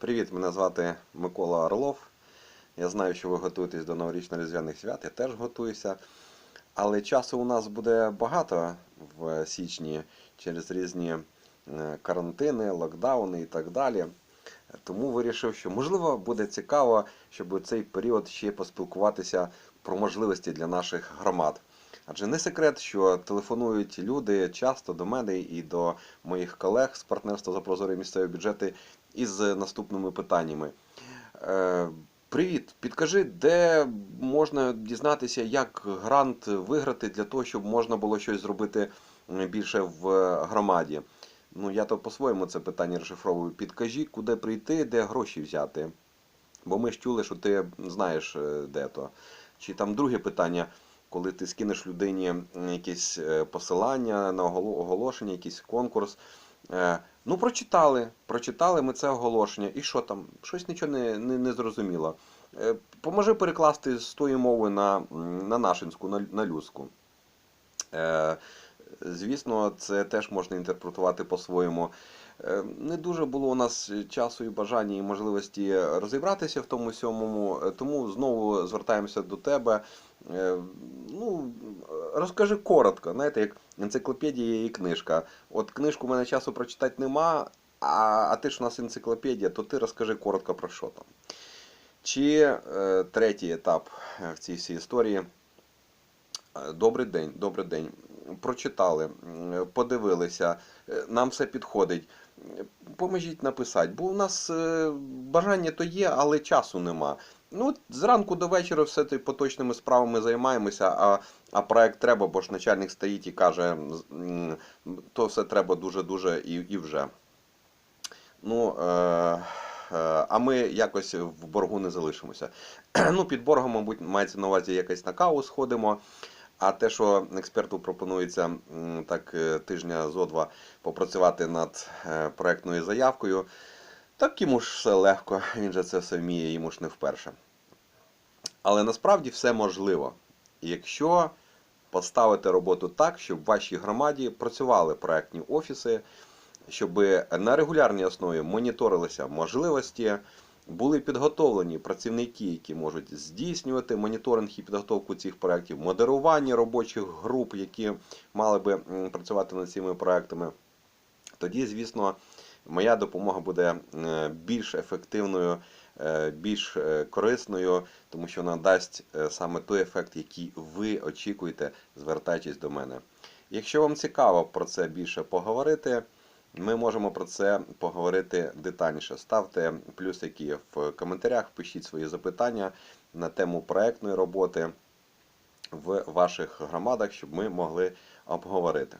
Привіт, мене звати Микола Орлов. Я знаю, що ви готуєтесь до новорічно-різдвяних свят, я теж готуюся. Але часу у нас буде багато в січні через різні е, карантини, локдауни і так далі. Тому вирішив, що можливо буде цікаво, щоб у цей період ще поспілкуватися про можливості для наших громад. Адже не секрет, що телефонують люди часто до мене і до моїх колег з партнерства за прозорі місцеві бюджети із наступними питаннями. Е, Привіт, підкажи, де можна дізнатися, як грант виграти для того, щоб можна було щось зробити більше в громаді? Ну, я то по-своєму це питання розшифровую. Підкажи, куди прийти, де гроші взяти. Бо ми ж чули, що ти знаєш, е, де то. Чи там друге питання, коли ти скинеш людині якесь е, посилання на оголошення, якийсь конкурс. Е, Ну, прочитали. Прочитали ми це оголошення. І що там? Щось нічого не, не, не зрозуміло. Е, Поможи перекласти з тої мови на, на нашинську, на, на людську. Звісно, це теж можна інтерпретувати по-своєму. Е, Не дуже було у нас часу і бажання і можливості розібратися в тому сьомому, е, тому знову звертаємося до тебе. Е, Ну, розкажи коротко, знаєте, як енциклопедія і книжка. От книжку в мене часу прочитати нема, а, а ти ж у нас енциклопедія, то ти розкажи коротко про що там. Чи е, третій етап в цій всій історії. Добрий день, добрий день. Прочитали, подивилися, е, нам все підходить. Поможіть написати, бо у нас е, бажання то є, але часу нема. Ну, зранку до вечора все ти поточними справами займаємося, а, а проект треба, бо ж начальник стоїть і каже, то все треба дуже-дуже і, і вже. Ну, е, е, а ми якось в боргу не залишимося. Ну, під боргом, мабуть, мається на увазі якось на каву сходимо. А те, що експерту пропонується так е, тижня зо два попрацювати над е, проектною заявкою, так йому ж все легко, він же це все вміє, йому ж не вперше. Але насправді все можливо, якщо поставити роботу так, щоб в вашій громаді працювали проектні офіси, щоб на регулярній основі моніторилися можливості, були підготовлені працівники, які можуть здійснювати моніторинг і підготовку цих проєктів, модерування робочих груп, які мали би працювати над цими проектами. Тоді, звісно, моя допомога буде е, більш ефективною, е, більш е, корисною, тому що вона дасть саме той ефект, який ви очікуєте, звертаючись до мене. Якщо вам цікаво про це більше поговорити, ми можемо про це поговорити детальніше. Ставте плюсики в коментарях, пишіть свої запитання на тему проектної роботи в ваших громадах, щоб ми могли обговорити.